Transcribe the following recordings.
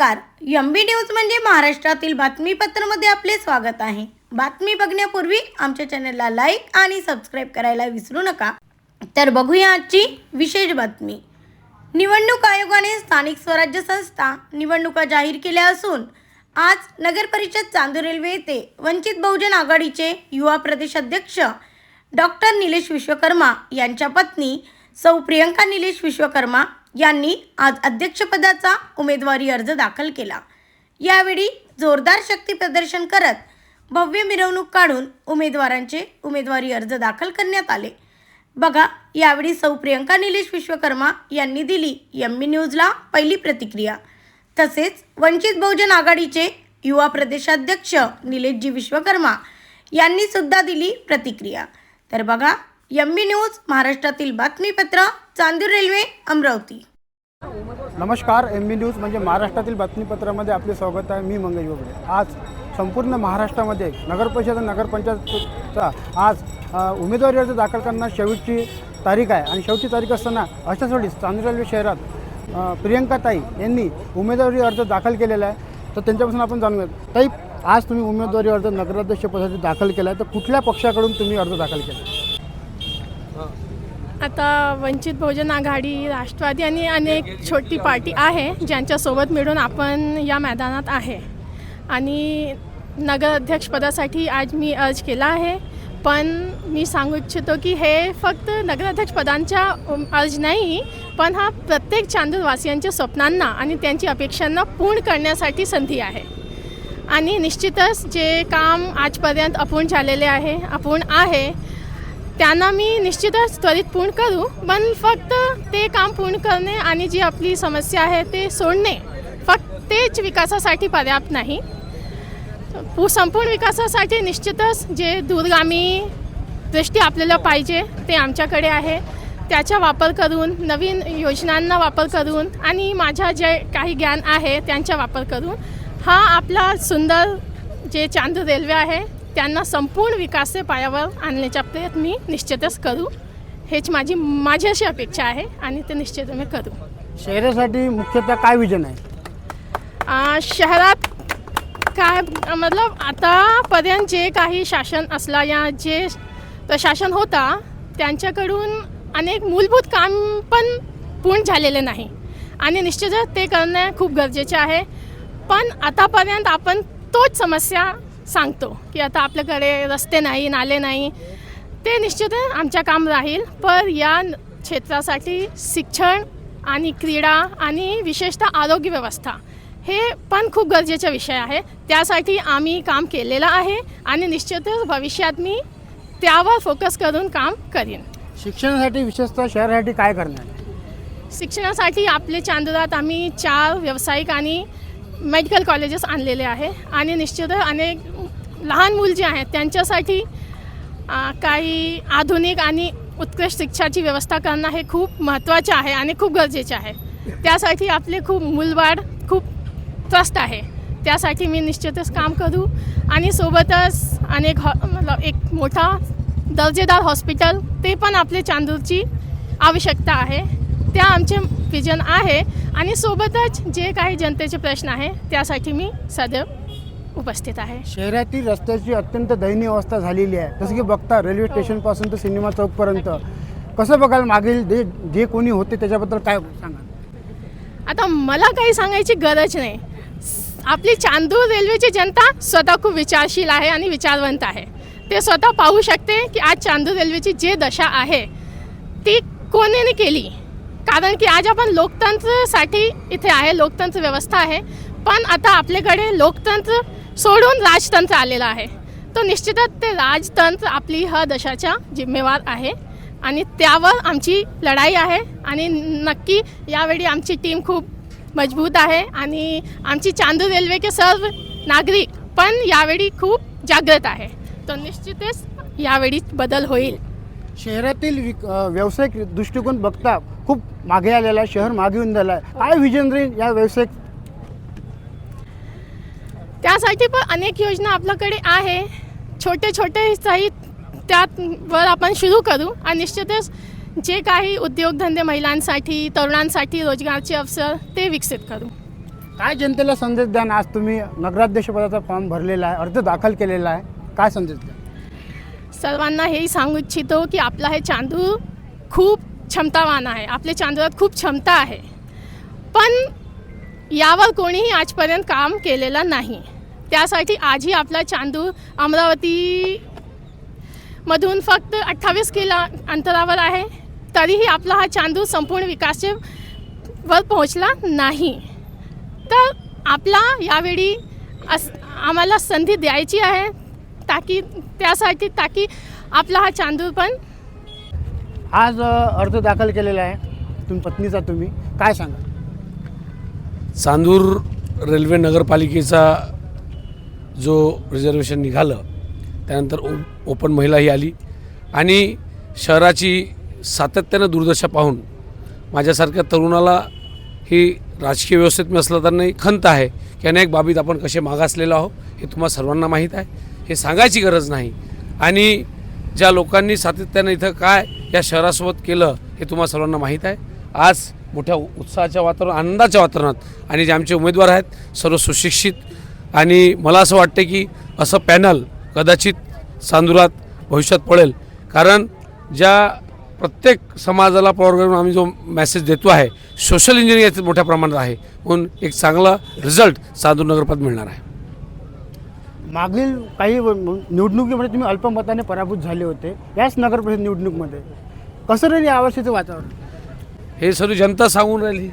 नमस्कार. एम बी न्यूज म्हणजे महाराष्ट्रातील बातमीपत्रामध्ये आपले स्वागत आहे. बातमी बघण्यापूर्वी आमच्या चॅनलला लाईक आणि सबस्क्राईब करायला विसरू नका. तर बघूया आजची विशेष बातमी. निवडणूक आयोगाने स्थानिक स्वराज्य संस्था निवडणुका जाहीर केल्या असून आज नगर परिषद चांदूर रेल्वे येथे वंचित बहुजन आघाडीचे युवा प्रदेश अध्यक्ष डॉक्टर निलेश विश्वकर्मा यांच्या पत्नी सौ प्रियंका निलेश विश्वकर्मा यांनी आज अध्यक्षपदाचा उमेदवारी अर्ज दाखल केला. यावेळी जोरदार शक्ती प्रदर्शन करत भव्य मिरवणूक काढून उमेदवारांचे उमेदवारी अर्ज दाखल करण्यात आले. बघा यावेळी सौ प्रियंका निलेश विश्वकर्मा यांनी दिली एम बी न्यूजला पहिली प्रतिक्रिया. तसेच वंचित बहुजन आघाडीचे युवा प्रदेशाध्यक्ष निलेशजी विश्वकर्मा यांनी सुद्धा दिली प्रतिक्रिया. तर बघा एम बी न्यूज महाराष्ट्रातील बातमीपत्र चांदूर रेल्वे अमरावती. नमस्कार एम बी न्यूज म्हणजे महाराष्ट्रातील बातमीपत्रामध्ये आपले स्वागत आहे. मी मंगल बोबडे. आज संपूर्ण महाराष्ट्रामध्ये नगरपरिषद नगरपंचायतचा आज उमेदवारी अर्ज दाखल करणं शेवटची तारीख आहे. आणि शेवटची तारीख असताना अशाच चांदूर रेल्वे शहरात प्रियंका ताई यांनी उमेदवारी अर्ज दाखल केलेला आहे. तर त्यांच्यापासून आपण जाणून ताई आज तुम्ही उमेदवारी अर्ज नगराध्यक्ष पदासाठी दाखल केला आहे. तर कुठल्या पक्षाकडून तुम्ही अर्ज दाखल केला? आता वंचित बहुजन आघाडी राष्ट्रवादी आणि अनेक छोटी पार्टी आहे ज्यांच्यासोबत मिळून आपण या मैदानात आहे. आणि नगराध्यक्षपदासाठी आज मी अर्ज केला आहे पण मी सांगू इच्छितो की हे फक्त नगराध्यक्षपदांच्या अर्ज नाही पण हा प्रत्येक चांदूरवासियांच्या स्वप्नांना आणि त्यांची अपेक्षांना पूर्ण करण्यासाठी संधी आहे. आणि निश्चितच जे काम आजपर्यंत अपूर्ण झालेले आहे अपूर्ण आहे त्यांना मी निश्चितच त्वरित पूर्ण करू पण फक्त ते काम पूर्ण करणे आणि जी आपली समस्या आहे ते सोडणे फक्त तेच विकासासाठी पर्याप्त नाही. संपूर्ण विकासासाठी निश्चितच जे दूरगामी दृष्टी आपल्याला पाहिजे ते आमच्याकडे आहे. त्याचा वापर करून नवीन योजनांना वापर करून आणि माझ्या जे काही ज्ञान आहे त्यांचा वापर करून हा आपला सुंदर जे चांद रेल्वे आहे त्यांना संपूर्ण विकास पायावर आणण्याचा प्रयत्न मी निश्चितच करू. हेच माझी माझी अशी अपेक्षा आहे आणि ते निश्चित मी करू. शहरासाठी मुख्यतः काय विजन आहे? आ, शहरात काय मतलब आतापर्यंत जे काही शासन असला या जे प्रशासन होता त्यांच्याकडून अनेक मूलभूत काम पण पूर्ण झालेले नाही. आणि निश्चितच ते करणे खूप गरजेचे आहे. पण आतापर्यंत आपण तोच समस्या सांगतो की आता आपल्याकडे रस्ते नाही नाले नाही. ते निश्चित आमच्या काम राहील पण या क्षेत्रासाठी शिक्षण आणि क्रीडा आणि विशेषतः आरोग्य व्यवस्था हे पण खूप गरजेचा विषय आहे. त्यासाठी आम्ही काम केलेलं आहे आणि निश्चितच भविष्यात मी त्यावर फोकस करून काम करीन. शिक्षणासाठी विशेषतः शहरासाठी काय करणार? आहे? शिक्षणासाठी आपले चांदुरात आम्ही चार व्यावसायिक आणि मेडिकल कॉलेजेस आणलेले आहे आणि निश्चितच अनेक लहान मुल जे आहेत त्यांच्यासाठी काही आधुनिक आणि उत्कृष्ट शिक्षाची व्यवस्था करणं हे खूप महत्त्वाचे आहे आणि खूप गरजेचे आहे. त्यासाठी आपले खूप मूलवाढ खूप त्रस्त आहे. त्यासाठी मी निश्चितच काम करू आणि सोबतच अनेक हॉ मतलब एक मोठा दर्जेदार हॉस्पिटल ते पण आपले चांदूरची आवश्यकता आहे. त्या आमचे विजन आहे आणि सोबतच जे काही जनतेचे प्रश्न आहे त्यासाठी मी सदैव उपस्थित आहे. शहरातील रस्त्याची अत्यंत दयनीय अवस्था झालेली आहे. जसं की बघता रेल्वे स्टेशनपासून तर सिनेमा चौकपर्यंत. कसं बघाल मागील जे जे कोणी होते त्याच्याबद्दल काय सांगा आता मला काही सांगायची गरज नाही. आपली चांदूर रेल्वेची जनता स्वतः खूप विचारशील आहे आणि विचारवंत आहे. ते स्वतः पाहू शकते की आज चांदूर रेल्वेची जे दशा आहे ती कोणीने केली? कारण की आज आपण लोकतंत्रसाठी इथे आहे लोकतंत्र व्यवस्था आहे. पण आता आपल्याकडे लोकतंत्र सोडून राजतंत्र आलेलं आहे. तो निश्चितच ते राजतंत्र आपली ह दशाच्या जिम्मेवार आहे. आणि त्यावर आमची लढाई आहे. आणि नक्की यावेळी आमची टीम खूप मजबूत आहे. आणि आमची चांदूर रेल्वे के सर्व नागरिक पण यावेळी खूप जागृत आहे. तो निश्चितच यावेळी बदल होईल. शहरातील विक व्यावसायिक दृष्टिकोन बघता खूप मागे आलेला आहे शहर मागे येऊन झालं आहे. काय विजन राहील या व्यावसायिक? त्यासाठी पण अनेक योजना आपल्याकडे आहे. छोटे छोटे काही त्यावर आपण सुरू करू आणि निश्चितच जे काही उद्योगधंदे महिलांसाठी तरुणांसाठी रोजगारचे अवसर ते विकसित करू. काय जनतेला संदेश द्या आज तुम्ही नगराध्यक्षपदाचा फॉर्म भरलेला आहे अर्ज दाखल केलेला आहे. काय संदेश द्या सर्वांना हेही सांगू इच्छितो की आपला हे चांदूर खूप क्षमतावान आहे. आपल्या चांदूरात खूप क्षमता आहे. पण यावर कोणीही आजपर्यंत काम केलेलं नाही. त्यासाठी आजही आपला चांदूर अमरावती मधून फक्त अठ्ठावीस किलो अंतरावर आहे. तरीही आपला हा चांदूर संपूर्ण विकासचे वर पोहोचला नाही. तर आपला यावेळी अस आम्हाला संधी द्यायची आहे. ताकी त्यासाठी ताकी आपला हा चांदूर पण आज अर्ज दाखल केलेला आहे. तुम्ही पत्नीचा तुम्ही. काय सांगा चांदूर रेल्वे नगरपालिकेचा जो रिझर्वेशन निघालं त्यानंतर ओ ओपन महिलाही आली. आणि शहराची सातत्यानं दुर्दशा पाहून माझ्यासारख्या तरुणाला ही राजकीय व्यवस्थेत मी असलं तर नाही खंत आहे की अनेक बाबीत आपण कसे मागासलेलो आहोत हे तुम्हाला सर्वांना माहीत आहे. हे सांगायची गरज नाही. आणि ज्या लोकांनी सातत्यानं इथं काय या शहरासोबत केलं हे तुम्हाला सर्वांना माहीत आहे. आज मोठ्या उत्साहाच्या वातावरण आनंदाच्या वातावरणात आणि जे आमचे उमेदवार आहेत सर्व सुशिक्षित आणि मला असं वाटतं की असं पॅनल कदाचित सांदुरात भविष्यात पडेल. कारण ज्या प्रत्येक समाजाला पॉवर करून आम्ही जो मेसेज देतो आहे सोशल इंजिनिअरिंग याच्यात मोठ्या प्रमाणात आहे. म्हणून एक चांगला रिझल्ट चांदूर नगरपात मिळणार आहे. मागील काही निवडणुकीमध्ये तुम्ही अल्पमताने पराभूत झाले होते. याच नगर परिषद निवडणुकीमध्ये. कसं राहील यावर्षीचं वातावरण? हे सर्व जनता सांगून राहिली.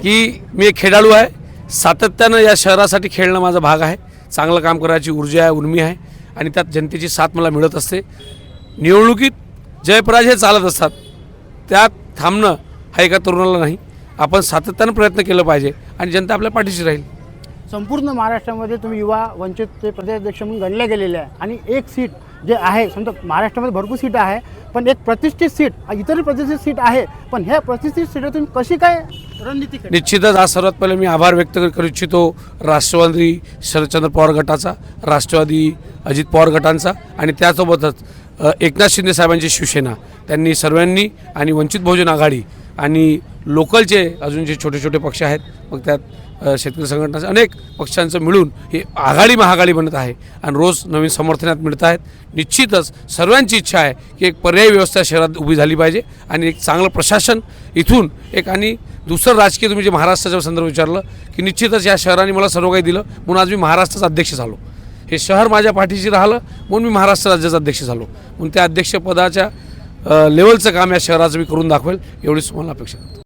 की मी एक खेळाडू आहे. सातत्यानं या शहरासाठी खेळणं माझा भाग आहे. चांगलं काम करायची ऊर्जा आहे उर्मी आहे. आणि त्यात जनतेची साथ मला मिळत असते. निवडणुकीत जयपराजय चालत असतात त्यात थांबणं हा एका तरुणाला नाही. आपण सातत्यानं प्रयत्न केलं पाहिजे आणि जनता आपल्या पाठीशी राहील. संपूर्ण महाराष्ट्रामध्ये तुम्ही युवा वंचितचे प्रदेशाध्यक्ष म्हणून गणले गेलेले आहे. आणि एक सीट जे आहे समजा महाराष्ट्रामध्ये भरपूर सीट आहे पण एक प्रतिष्ठित सीट इतर प्रतिष्ठित सीट आहे पण ह्या प्रतिष्ठित सीटातून कशी काय रणनीती निश्चितच आज सर्वात पहिले मी आभार व्यक्त करू इच्छितो राष्ट्रवादी शरदचंद्र पवार गटाचा राष्ट्रवादी अजित पवार गटांचा आणि त्यासोबतच एकनाथ शिंदे साहेबांची शिवसेना. त्यांनी सर्वांनी आणि वंचित बहुजन आघाडी आणि लोकलचे अजून जे छोटे छोटे पक्ष आहेत मग त्यात शेतकरी संघटनाचे अनेक पक्षांचं मिळून ही आघाडी महाआघाडी बनत आहे. आणि रोज नवीन समर्थनात मिळत आहेत. निश्चितच सर्वांची इच्छा आहे की एक पर्यायी व्यवस्था शहरात उभी झाली पाहिजे आणि एक चांगलं प्रशासन इथून एक आणि दुसरं राजकीय तुम्ही जे महाराष्ट्राच्या संदर्भ विचारलं की निश्चितच या शहराने मला सर्व काही दिलं. म्हणून आज मी महाराष्ट्राचा अध्यक्ष झालो. हे शहर माझ्या पाठीशी राहिलं म्हणून मी महाराष्ट्र राज्याचा अध्यक्ष झालो. म्हणून त्या अध्यक्षपदाच्या लेवलचं काम या शहराचं मी करून दाखवेल. एवढीच मला अपेक्षा करतो